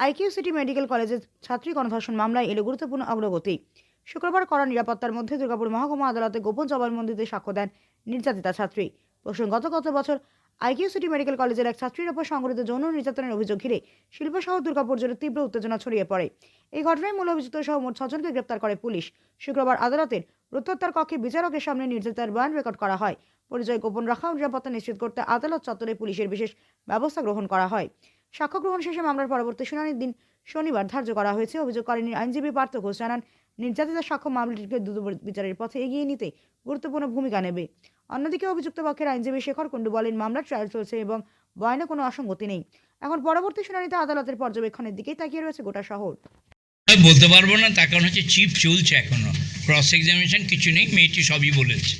IQ city medical কলেজের ছাত্রী গণধর্ষণ মামলায় এলো গুরুত্বপূর্ণ অগ্রগতি। শুক্রবার কড়া নিরাপত্তার মধ্যে দুর্গাপুর মহকুমা আদালতে গোপন জবানবন্দিতে সাক্ষ্য দেন নির্যাতিতা ছাত্রী। প্রসঙ্গত গত বছর আইকিউ সিটি মেডিকেল কলেজের এক ছাত্রীর ওপর সংঘটিত যৌন নির্যাতনের অভিযোগ ঘিরে শিল্প শহর দুর্গাপুর জুড়ে তীব্র উত্তেজনা ছড়িয়ে পড়ে। এই ঘটনায় মূল অভিযুক্ত সহ মোট ছজনকে গ্রেপ্তার করে পুলিশ। শুক্রবার আদালতের প্রত্যুত্তর কক্ষে বিচারকের সামনে নির্যাতিতার বয়ান রেকর্ড করা হয়। পরিচয় গোপন রাখা ও নিরাপত্তা নিশ্চিত করতে আদালত চত্বরে পুলিশের বিশেষ ব্যবস্থা গ্রহণ করা হয়। সাক্ষ্য গ্রহণ শেষে মামলার পরবর্তী শুনানির দিন শনিবার ধার্য করা হয়েছে। অভিযোগকারী আইনজীবী পার্থ ঘোষ জানান নির্যাতিতার সাক্ষ্য মামলাটিকে দ্রুত বিচারের পথে এগিয়ে নিতে গুরুত্বপূর্ণ ভূমিকা নেবে। অন্যদিকে অভিযুক্ত পক্ষের আইনজীবী শেখর কুণ্ডু বলেন, মামলার ট্রায়াল চলছে এবং বয়ানে কোনো অসঙ্গতি নেই। এখন পরবর্তী শুনানিতে আদালতের পর্যবেক্ষণের দিকেই তাকিয়ে রয়েছে গোটা শহর। বলতে পারব না, তার কারণ হচ্ছে চিপ চলছে এখনও। ক্রস এক্সামিনেশন কিছু নেই, মেয়েটি সবই বলেছে।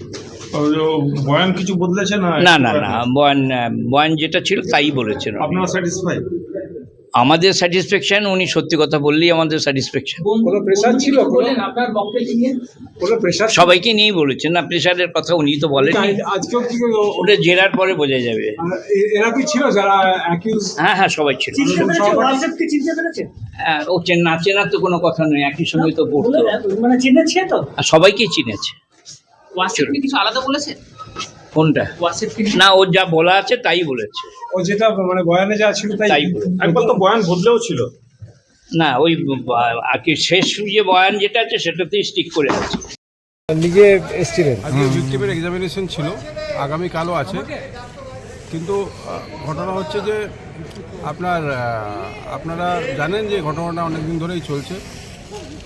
বয়ান কিছু বদলেছে না? না না না বয়ান বয়ান যেটা ছিল তাই বলেছেন। আপনারা স্যাটিসফাই আমাদের স্যাটিসফ্যাকশন উনি সত্যি কথা বললেই আমাদের স্যাটিসফ্যাকশন কোনো ছিল আপনার নিয়ে। কোনো প্রেশার সবাইকে নিয়েই বলেছেন না প্রেশারের কথা উনি তো আজকেও কি ওটা জেরার পরে বোঝা যাবে। এরা কি ছিল যারা অ্যাকিউজ হ্যাঁ হ্যাঁ সবাই ছিল। ওয়াটসঅ্যাপকে চিনতে পেরেছে? হ্যাঁ, ও চেন না চেনার তো কোনো কথা নেই একই সঙ্গে তো পড়তো। মানে চিনেছে তো? আর সবাইকেই ওয়াটসঅ্যাপকে কিছু আলাদা বলেছে? কোনটা? ওয়াটসঅ্যাপকে না ও যা বলা আছে তাই বলেছে। ও যেটা মানে বয়ানে যা ছিল তাই একবার তো বয়ান বদলেও ছিল। না ওই আর কি শেষ যে বয়ান যেটা আছে সেটাতেই স্টিক করে আছে। নিজে এসছিলেন। আজকে ভিক্টিমের এক্সামিনেশন ছিল আগামীকালও আছে। কিন্তু ঘটনা হচ্ছে যে আপনার আপনারা জানেন যে ঘটনাটা অনেক দিন ধরেই চলছে।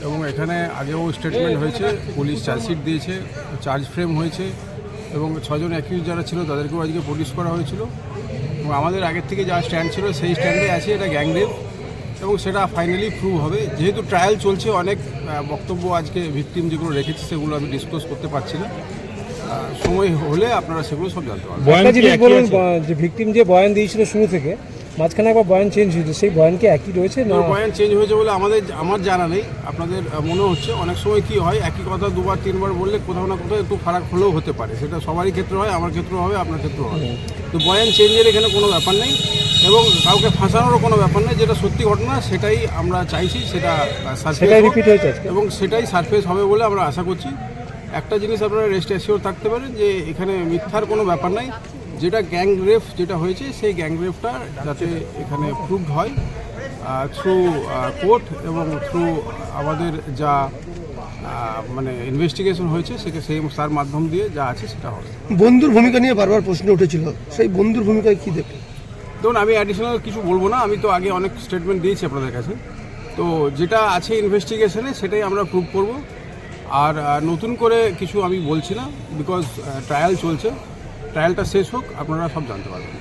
এবং এখানে আগেও স্টেটমেন্ট হয়েছে পুলিশ চার্জশিট দিয়েছে চার্জ ফ্রেম হয়েছে এবং ছজন অ্যাকিউজ যারা ছিল তাদেরকেও আজকে পুলিশ করা হয়েছিল। এবং আমাদের আগের থেকে যা স্ট্যান্ড ছিল সেই স্ট্যান্ডে আছে এটা গ্যাংরেপ এবং সেটা ফাইনালি প্রুভ হবে। যেহেতু ট্রায়াল চলছে অনেক বক্তব্য আজকে ভিকটিম যেগুলো রেখেছে সেগুলো আমি ডিসক্লোজ করতে পারছি না। সময় হলে আপনারা সেগুলো সব জানতে পারবেন। যে ভিকটিম যে বয়ান দিয়েছিল শুরু থেকে মাঝখানে একবার বয়ান চেঞ্জ হয়েছে সেই বয়ান কি একই রয়েছে না? পয়েন্ট চেঞ্জ হয়েছে বলে আমাদের আমার জানা নেই আপনাদের মনে হচ্ছে। অনেক সময় কি হয় একই কথা দুবার তিনবার বললে কোথাও না কোথাও একটু ফারাক হলেও হতে পারে। সেটা সবারই ক্ষেত্রে হয় আমার ক্ষেত্রেও হবে আপনার ক্ষেত্রেও হবে। তো বয়ান চেঞ্জের এখানে কোনো ব্যাপার নেই এবং কাউকে ফাঁসানোরও কোনো ব্যাপার নেই যেটা সত্যি ঘটনা সেটাই আমরা চাইছি সেটা সার্ফেস সেটাই রিপিট হয়েছে এবং সেটাই সারফেস হবে বলে আমরা আশা করছি। একটা জিনিস আপনারা রেস্ট অ্যাসিওর থাকতে পারেন যে এখানে মিথ্যার কোনো ব্যাপার নাই। যেটা গ্যাং রেফ যেটা হয়েছে সেই গ্যাং রেফটা যাতে এখানে প্রুভড হয় থ্রু কোর্ট এবং থ্রু আমাদের যা মানে ইনভেস্টিগেশন হয়েছে সেটা সেই তার মাধ্যম দিয়ে যা আছে সেটা হবে। বন্ধুর ভূমিকা নিয়ে বারবার প্রশ্ন উঠেছিল। সেই বন্ধুর ভূমিকায় কি দেখলেন? ধরুন আমি অ্যাডিশনাল কিছু বলব না আমি তো আগে অনেক স্টেটমেন্ট দিয়েছি আপনাদের কাছে। তো যেটা আছে ইনভেস্টিগেশনে সেটাই আমরা প্রুভ করব। আর নতুন করে কিছু আমি বলছি না বিকজ ট্রায়াল চলছে। ট্রায়ালটা শেষ হোক আপনারা সব জানতে পারবেন।